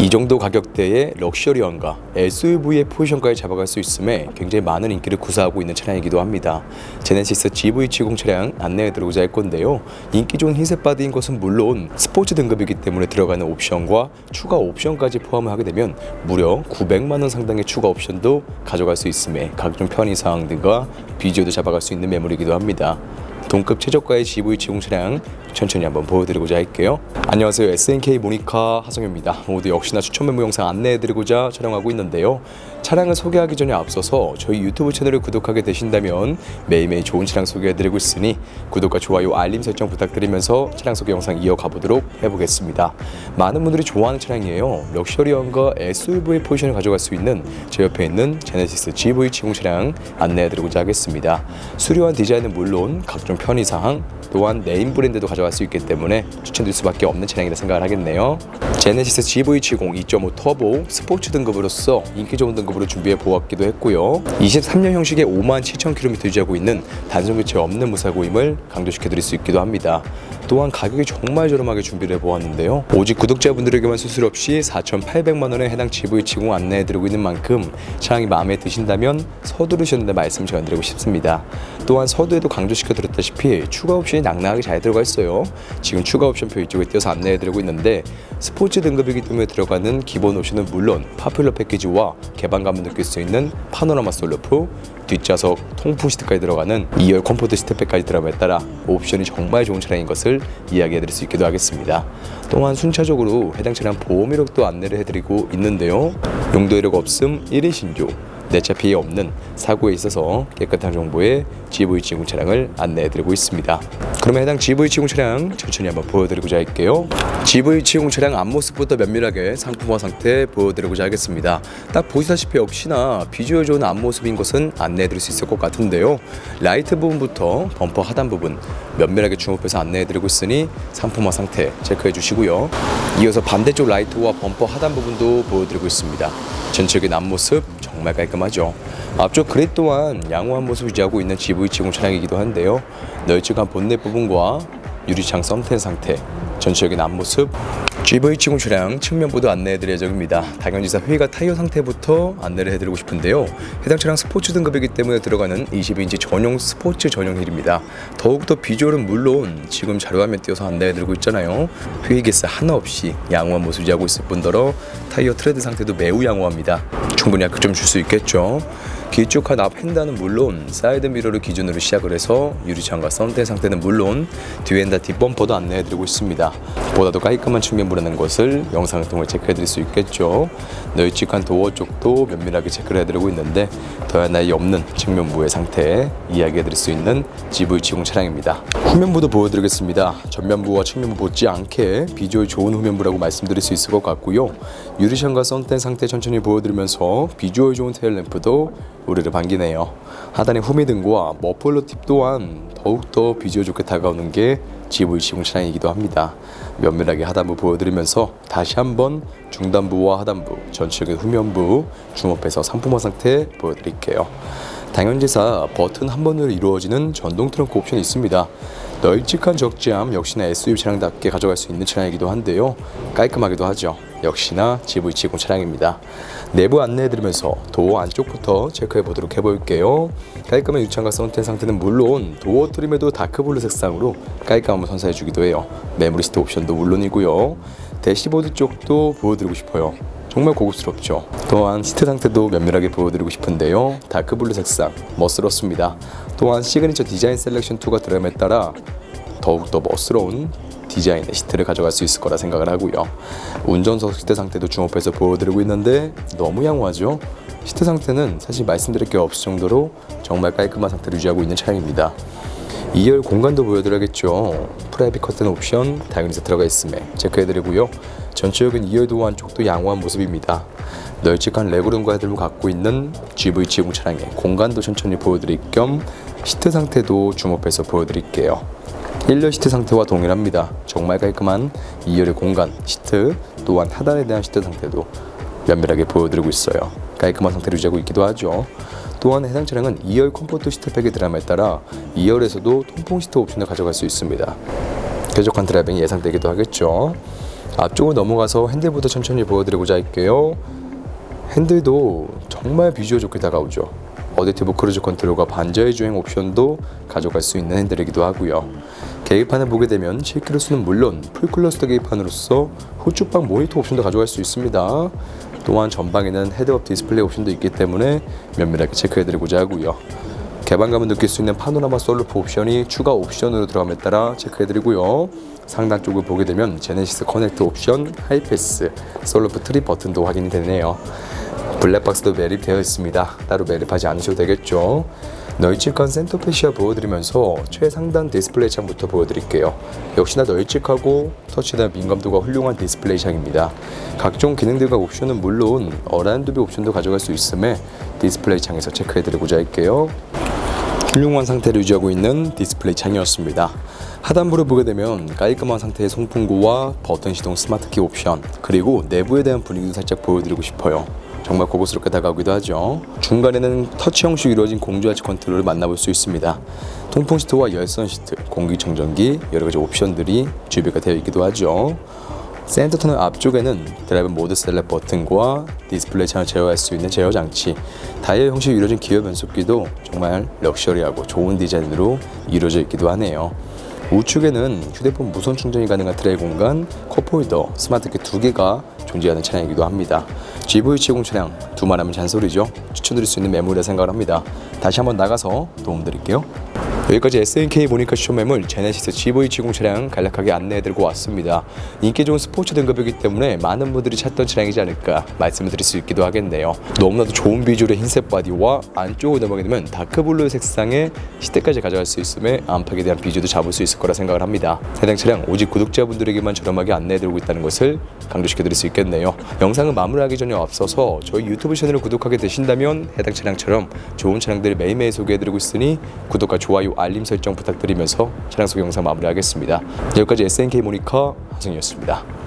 이 정도 가격대의 럭셔리함과 SUV의 포지션까지 잡아갈 수 있음에 굉장히 많은 인기를 구사하고 있는 차량이기도 합니다. 제네시스 GV70 차량 안내해 드리고자 할 건데요. 인기 좋은 흰색 바디인 것은 물론 스포츠 등급이기 때문에 들어가는 옵션과 추가 옵션까지 포함을 하게 되면 무려 900만 원 상당의 추가 옵션도 가져갈 수 있음에 각종 편의 사항 등과 비주얼도 잡아갈 수 있는 매물이기도 합니다. 동급 최저가의 GV70 차량 천천히 한번 보여드리고자 할게요. 안녕하세요. SNK 모니카 하성현입니다. 모두 역시나 추천 메모 영상 안내해드리고자 촬영하고 있는데요. 차량을 소개하기 전에 앞서서 저희 유튜브 채널을 구독하게 되신다면 매일매일 좋은 차량 소개해드리고 있으니 구독과 좋아요, 알림 설정 부탁드리면서 차량 소개 영상 이어가 보도록 해보겠습니다. 많은 분들이 좋아하는 차량이에요. 럭셔리함과 SUV 포지션을 가져갈 수 있는 제 옆에 있는 제네시스 GV70 차량 안내해드리고자 하겠습니다. 수려한 디자인은 물론 각종 편의사항 또한 네임 브랜드도 가져갈 수 있기 때문에 추천드릴 수밖에 없는 차량이라 생각을 하겠네요. 제네시스 GV70 2.5 터보 스포츠 등급으로서 인기 좋은 등급으로 준비해 보았기도 했고요. 23년 형식의 5만 7천 킬로미터 유지하고 있는 단순 교체 없는 무사고임을 강조시켜 드릴 수 있기도 합니다. 또한 가격이 정말 저렴하게 준비를 해 보았는데요. 오직 구독자분들에게만 수술 없이 4,800만 원에 해당 GV70 안내해 드리고 있는 만큼 차량이 마음에 드신다면 서두르셨는데 말씀 전해드리고 싶습니다. 또한 서두에도 강조시켜 드렸다시피 추가 옵션이 낭낭하게 잘 들어가 있어요. 지금 추가 옵션표 이쪽에 띄어서 안내해 드리고 있는데 스포츠 등급이기 때문에 들어가는 기본 옵션은 물론 파퓰러 패키지와 개방감을 느낄 수 있는 파노라마 솔루프 뒷좌석 통풍 시트까지 들어가는 2열 컴포트 시트팩까지 들어감에 따라 옵션이 정말 좋은 차량인 것을 이야기해 드릴 수 있기도 하겠습니다. 또한 순차적으로 해당 차량 보험 이력도 안내를 해드리고 있는데요. 용도 이력 없음 1일 신조 내차 피해 없는 사고에 있어서 깨끗한 정보의 GV70 차량을 안내해드리고 있습니다. 그러면 해당 GV70 차량 천천히 한번 보여드리고자 할게요. GV70 차량 앞모습부터 면밀하게 상품화 상태 보여드리고자 하겠습니다. 딱 보시다시피 역시나 비주얼 좋은 앞모습인 것은 안내해드릴 수 있을 것 같은데요. 라이트 부분부터 범퍼 하단 부분 면밀하게 주목해서 안내해드리고 있으니 상품화 상태 체크해 주시고요. 이어서 반대쪽 라이트와 범퍼 하단 부분도 보여드리고 있습니다. 전체적인 앞모습 정말 깔끔하죠. 앞쪽 그립 또한 양호한 모습 유지하고 있는 GV70 차량이기도 한데요. 널찍한 본넷 부분과 유리창 썸텐 상태, 전체적인 앞모습 GV70 차량 측면보도 안내해드릴 예정입니다. 당연지사 휠과 타이어 상태부터 안내를 해드리고 싶은데요. 해당 차량 스포츠 등급이기 때문에 들어가는 20인치 전용 스포츠 전용 휠입니다. 더욱더 비주얼은 물론 지금 자료화면 띄어서 안내해드리고 있잖아요. 휠 개스 하나 없이 양호한 모습 유지하고 있을 뿐더러 타이어 트레드 상태도 매우 양호합니다. 충분히 아크 좀줄 수 있겠죠. 길쭉한 앞 핸다는 물론 사이드 미러를 기준으로 시작을 해서 유리창과 썬대 상태는 물론 뒤 핸다 뒷범퍼도 안내해드리고 있습니다. 보다도 깔끔한 측면부라는 것을 영상을 통해 체크해드릴 수 있겠죠. 널찍한 도어 쪽도 면밀하게 체크를 해드리고 있는데 더할 나위 없는 측면부의 상태 이야기해드릴 수 있는 GV70 차량입니다. 후면부도 보여드리겠습니다. 전면부와 측면부 못지 않게 비주얼 좋은 후면부라고 말씀드릴 수 있을 것 같고요. 유리창과 썬텐 상태 천천히 보여드리면서 비주얼 좋은 테일램프도 우리를 반기네요. 하단의 후미등과 머플러 팁 또한 더욱더 비주얼 좋게 다가오는 게 GV70 차량이기도 합니다. 면밀하게 하단부 보여드리면서 다시 한번 중단부와 하단부, 전체적인 후면부 주목해서 상품화 상태 보여드릴게요. 당연지사 버튼 한 번으로 이루어지는 전동 트렁크 옵션이 있습니다. 널찍한 적재함 역시나 SUV 차량답게 가져갈 수 있는 차량이기도 한데요. 깔끔하기도 하죠. 역시나 GV70 차량입니다. 내부 안내해드리면서 도어 안쪽부터 체크해 보도록 해볼게요. 깔끔한 유창과 썬텐 상태는 물론 도어 트림에도 다크블루 색상으로 깔끔함을 선사해주기도 해요. 메모리 시트 옵션도 물론이고요. 대시보드 쪽도 보여드리고 싶어요. 정말 고급스럽죠. 또한 시트 상태도 면밀하게 보여드리고 싶은데요. 다크블루 색상 멋스럽습니다. 또한 시그니처 디자인 셀렉션 2가 들어감에 따라 더욱더 멋스러운 디자인의 시트를 가져갈 수 있을 거라 생각을 하고요. 운전석 시트 상태도 주목해서 보여드리고 있는데 너무 양호하죠. 시트 상태는 사실 말씀드릴 게 없을 정도로 정말 깔끔한 상태를 유지하고 있는 차량입니다. 2열 공간도 보여드려야겠죠. 프라이빗 커튼 옵션 당연히 들어가 있음에 체크해드리고요. 전체적인 2열 도어 안쪽도 양호한 모습입니다. 널찍한 레그룸과 헤드룸을 갖고 있는 GV70 차량의 공간도 천천히 보여드릴 겸 시트 상태도 주목해서 보여드릴게요. 1열 시트 상태와 동일합니다. 정말 깔끔한 2열의 공간, 시트, 또한 하단에 대한 시트 상태도 면밀하게 보여드리고 있어요. 깔끔한 상태를 유지하고 있기도 하죠. 또한 해당 차량은 2열 컴포트 시트팩이 들어감에 따라 2열에서도 통풍 시트 옵션을 가져갈 수 있습니다. 쾌적한 드라이빙이 예상되기도 하겠죠. 앞쪽으로 넘어가서 핸들부터 천천히 보여드리고자 할게요. 핸들도 정말 비주얼 좋게 다가오죠. 어댑티브 크루즈 컨트롤과 반자의 주행 옵션도 가져갈 수 있는 핸들이기도 하고요. 계기판을 보게 되면 7km수는 물론 풀클러스터 계기판으로서 후축방 모니터 옵션도 가져갈 수 있습니다. 또한 전방에는 헤드업 디스플레이 옵션도 있기 때문에 면밀하게 체크해드리고자 하고요. 개방감을 느낄 수 있는 파노라마 솔루프 옵션이 추가 옵션으로 들어감에 따라 체크해드리고요. 상단 쪽을 보게 되면 제네시스 커넥트 옵션, 하이패스, 솔루프 트립 버튼도 확인이 되네요. 블랙박스도 매립되어 있습니다. 따로 매립하지 않으셔도 되겠죠. 널찍한 센터페시아 보여드리면서 최상단 디스플레이 창부터 보여드릴게요. 역시나 널찍하고 터치나 민감도가 훌륭한 디스플레이 창입니다. 각종 기능들과 옵션은 물론 어라운드비 옵션도 가져갈 수 있음에 디스플레이 창에서 체크해드리고자 할게요. 훌륭한 상태를 유지하고 있는 디스플레이 창이었습니다. 하단부를 보게 되면 깔끔한 상태의 송풍구와 버튼 시동 스마트키 옵션 그리고 내부에 대한 분위기도 살짝 보여드리고 싶어요. 정말 고급스럽게 다가오기도 하죠. 중간에는 터치 형식으로 이루어진 공조하치 컨트롤을 만나볼 수 있습니다. 통풍 시트와 열선 시트, 공기청정기 여러 가지 옵션들이 준비가 되어 있기도 하죠. 센터 터널 앞쪽에는 드라이브 모드 셀렉 버튼과 디스플레이 창을 제어할 수 있는 제어 장치, 다이얼 형식으로 이루어진 기어 변속기도 정말 럭셔리하고 좋은 디자인으로 이루어져 있기도 하네요. 우측에는 휴대폰 무선 충전이 가능한 트레이 공간, 컵홀더, 스마트키 두 개가 존재하는 차량이기도 합니다. GV70 차량 두말하면 잔소리죠. 추천드릴 수 있는 매물이라 생각을 합니다. 다시 한번 나가서 도움드릴게요. 여기까지 SNK 모니카 쇼매물 제네시스 GV70 차량 간략하게 안내해드리고 왔습니다. 인기 좋은 스포츠 등급이기 때문에 많은 분들이 찾던 차량이지 않을까 말씀을 드릴 수 있기도 하겠네요. 너무나도 좋은 비주얼의 흰색 바디와 안쪽으로 넘어가게 되면 다크블루 색상의 시대까지 가져갈 수 있음에 안팎에 대한 비주도 잡을 수 있을 거라 생각을 합니다. 해당 차량 오직 구독자분들에게만 저렴하게 안내해드리고 있다는 것을 강조시켜드릴 수 있겠네요. 영상을 마무리하기 전에 앞서서 저희 유튜브 채널을 구독하게 되신다면 해당 차량처럼 좋은 차량들을 매일매일 소개해드리고 있으니 구독과 좋아요 알림 설정 부탁드리면서 차량 소개 영상 마무리하겠습니다. 여기까지 SNK 모니카 하승이었습니다.